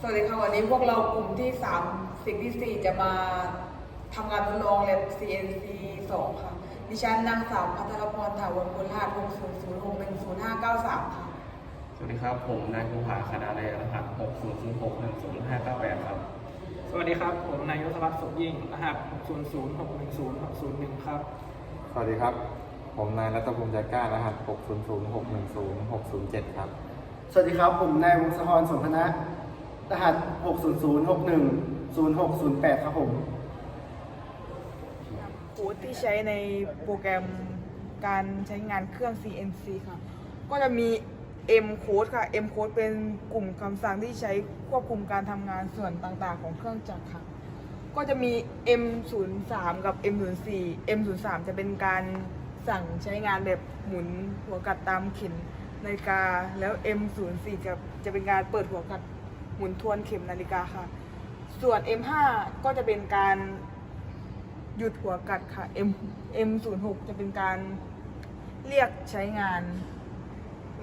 สวัสดีค่ะวันนี้พวกเรากลุ่มที่3สิ่งที่ 4 จะมาทำงานทดลองแลบ CNC 2 ค่ะ ดิฉันนางสาวพัทรพรถาวรบุญรหัส600610593 ค่ะ สวัสดีครับ ผมนายภูผาคณะแรกรหัส600610598ครับ สวัสดีครับ ผมนายยศวัฒน์สุขยิ่ง รหัส 600 610 601 ครับ สวัสดีครับ ผมนายรัตภูมิใจกล้ารหัส 600 610 607 ครับ สวัสดีครับ ผมนายวงศธรสมพนะ รหัส 60061 0608 ครับผมโค้ดที่ใช้ในโปรแกรมการใช้งานเครื่อง CNC ค่ะ ก็จะมี M code ค่ะ M code เป็นกลุ่มคำสั่งที่ใช้ควบคุมการทำงานส่วนต่างๆ ของเครื่องจักรค่ะ ก็จะมี M03 กับ M04 M03 จะเป็นการสั่งใช้งานแบบหมุนหัวกัดตามเข็มนาฬิกา แล้ว M04 จะจะเป็นการเปิดหัวกัด หมุนทวนเข็มนาฬิกาค่ะ ส่วน M5 ก็จะเป็นการหยุดหัวกัดค่ะ M M06 จะเป็นการเรียกใช้งาน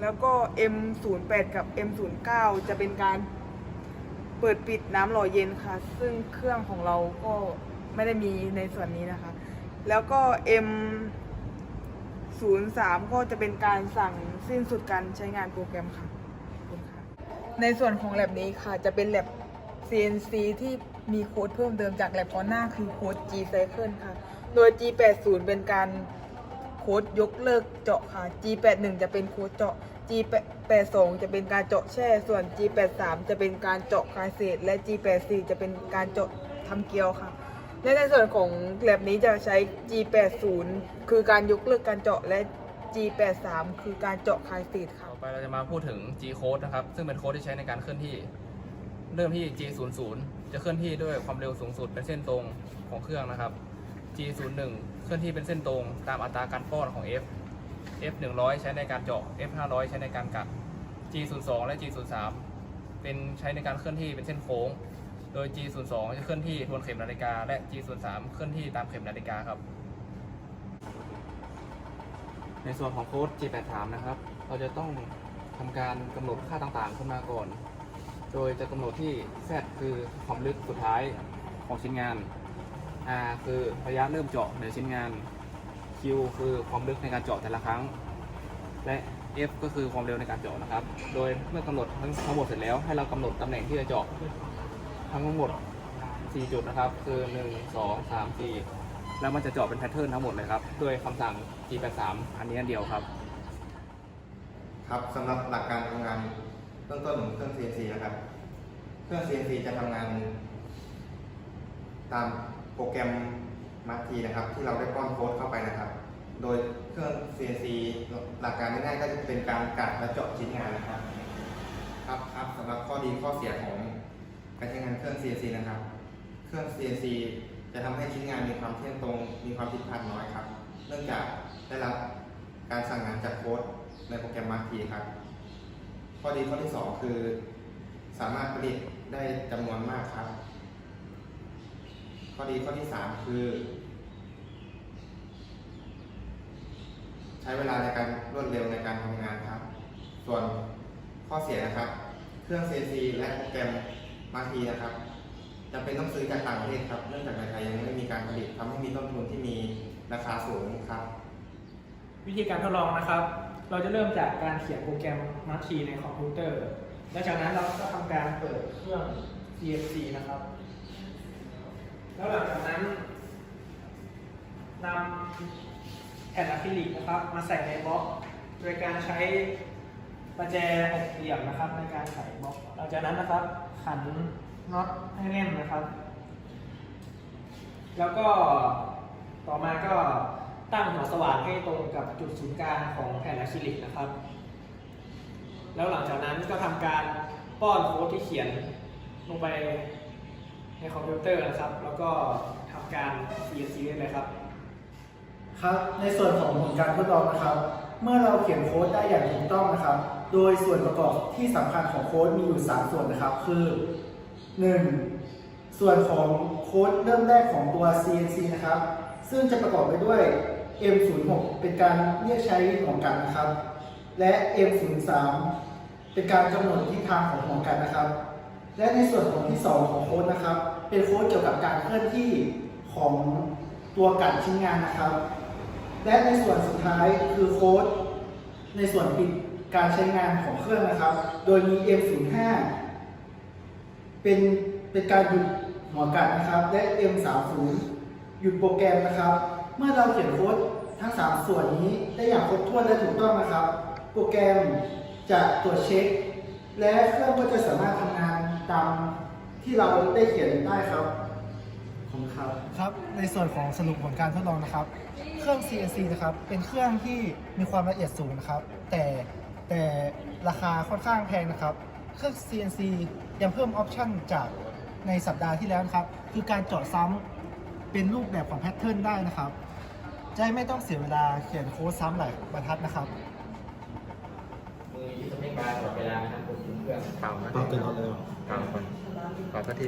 แล้วก็ M08 กับ M09 จะเป็นการเปิดปิดน้ำหล่อเย็นค่ะ ซึ่งเครื่องของเราก็ไม่ได้มีในส่วนนี้นะคะ แล้วก็ M03 ก็จะเป็นการสั่งสิ้นสุดการใช้งานโปรแกรมค่ะ ในส่วนของแลบนี้ค่ะจะเป็นแลบ CNC ที่มีโค้ดเพิ่มเติมจากแลบก่อนหน้าคือโค้ด G Cycle ค่ะ โดย G80 เป็นการโค้ดยกเลิกเจาะค่ะ G81 จะเป็นโค้ดเจาะ G82 จะเป็นการเจาะแช่ ส่วน G83 จะเป็นการเจาะคลายเศษ และ G84 จะเป็นการเจาะทำเกลียวค่ะ และในส่วนของแลบนี้จะใช้ G80 คือการยกเลิกการเจาะและ G83 คือการเจาะคลายเศษค่ะ ไปเราจะมาพูดถึง G code นะครับ ซึ่งเป็นโค้ดที่ใช้ในการเคลื่อนที่ เริ่มที่ G00 จะเคลื่อนที่ด้วยความเร็วสูงสุดเป็นเส้นตรงของเครื่องนะครับ G01 เคลื่อนที่เป็นเส้นตรงตามอัตราการป้อนของ F F100 ใช้ในการเจาะ F500 ใช้ในการกัด G02 และ G03 เป็นใช้ในการเคลื่อนที่เป็นเส้นโค้ง โดย G02 จะเคลื่อนที่ทวนเข็มนาฬิกา และ G03 เคลื่อนที่ตามเข็มนาฬิกาครับ ในส่วนของโค้ด G83 นะครับ เราจะต้องทำการกำหนดค่าต่างๆขึ้นมาก่อน โดยจะกำหนดที่ Z คือความลึกสุดท้ายของชิ้นงาน R คือระยะเริ่มเจาะในชิ้นงาน Q คือความลึกในการเจาะแต่ละครั้ง และ F ก็คือความเร็วในการเจาะนะครับ โดยเมื่อกำหนดทั้งทั้งหมดเสร็จแล้วให้เรากำหนดตำแหน่งที่จะเจาะทั้งหมด 4 จุดนะครับ คือ 1 2 3 4 แล้วมันจะเจาะเป็นแพทเทิร์นทั้งหมดเลยครับ ด้วยคำสั่ง G83 อันนี้อันเดียวครับ ครับสำหรับหลักการทำงานเบื้องต้นของเครื่อง CNC นะครับ เครื่อง CNC จะทำงาน ตามโปรแกรมมาทีนะครับ ที่เราได้ป้อนโค้ดเข้าไปนะครับ โดยเครื่อง CNC หลักการง่ายๆก็จะเป็นการกัดและเจาะชิ้นงานนะครับ ครับครับสำหรับข้อดีข้อเสียของการใช้งานเครื่อง CNC นะครับ เครื่อง CNC จะทำให้ชิ้นงานมีความเที่ยงตรง มีความผิดพลาดน้อยครับ เนื่องจากได้รับการสั่งงานจากโค้ด ในโปรแกรมมาทีครับ ข้อดีข้อที่ 2 คือ สามารถผลิตได้จำนวนมากครับ ข้อดีข้อที่ 3 คือ ใช้เวลาในการรวดเร็วในการทำงานครับ ส่วนข้อเสียนะครับ เครื่อง CNC และโปรแกรมมาทีนะครับจำเป็นต้องซื้อจากต่างประเทศครับ เนื่องจากในไทยยังไม่มีการผลิตทำให้มีต้นทุนที่มีราคาสูงครับ วิธีการทดลองนะครับ เราจะเริ่มจากการเขียนโปรแกรมมาทีในคอมพิวเตอร์ และจากนั้นเราก็ทำการเปิดเครื่อง CNC นะครับ แล้วหลังจากนั้นนำแผ่นอะคริลิกนะครับ มาใส่ในบล็อก โดยการใช้ประแจหกเหลี่ยมนะครับ ในการไขบล็อกหลังจากนั้นนะครับ ขันน็อตให้แน่นนะครับ แล้วก็ต่อมาก็ ตั้งหัวสว่านให้ตรงกับจุดศูนย์กลางของแผ่นอะคริลิกนะครับ แล้วหลังจากนั้นก็ทำการป้อนโค้ดที่เขียนลงไปในคอมพิวเตอร์นะครับ แล้วก็ทำการ CNC ได้เลยครับ ครับในส่วนของผลการทดลองนะครับ เมื่อเราเขียนโค้ดได้อย่างถูกต้องนะครับ โดยส่วนประกอบที่สำคัญของโค้ดมีอยู่ 3 ส่วนนะครับ คือ 1. ส่วนของโค้ดเริ่มแรกของตัว CNC นะครับ ซึ่งจะประกอบไปด้วย M06 เป็นการเรียกใช้ของกันนะครับ และ M03 เป็นการกำหนดทิศทางของของกันนะครับ และในส่วนของที่ 2 ของโค้ดนะครับ เป็นโค้ดเกี่ยวกับการเคลื่อนที่ของตัวการชิ้นงานนะครับ และในส่วนสุดท้ายคือโค้ดในส่วนปิดการใช้งานของเครื่องนะครับ โดยมี M05 เป็นเป็นการหยุดหัวกัดนะครับ และ M30 หยุดโปรแกรมนะครับ เมื่อเราเขียนโค้ดทั้ง 3 ส่วนนี้ได้อย่างครบถ้วนและถูกต้องนะครับ โปรแกรมจะตรวจเช็ค และเครื่องก็จะสามารถทำงานตามที่เราได้เขียนได้ครับขอบคุณครับครับ ในส่วนของสรุปผลการทดลองนะครับ เครื่อง CNC นะครับ เป็นเครื่องที่มีความละเอียดสูงนะครับ แต่แต่ราคาค่อนข้างแพงนะครับ เครื่อง CNC ยังเพิ่มออปชั่นจากในสัปดาห์ที่แล้วนะครับ คือการเจาะซ้ำเป็นรูปแบบของแพทเทิร์นได้นะครับ จะได้ไม่ต้องเสียเวลาเขียนโค้ดซ้ำหลายบรรทัดนะครับ มือยึดไม่การตลอดเวลานะครับควบคุมเครื่องเปล่าเปล่าเกินเอาเลยเปล่าคนเปล่าสักที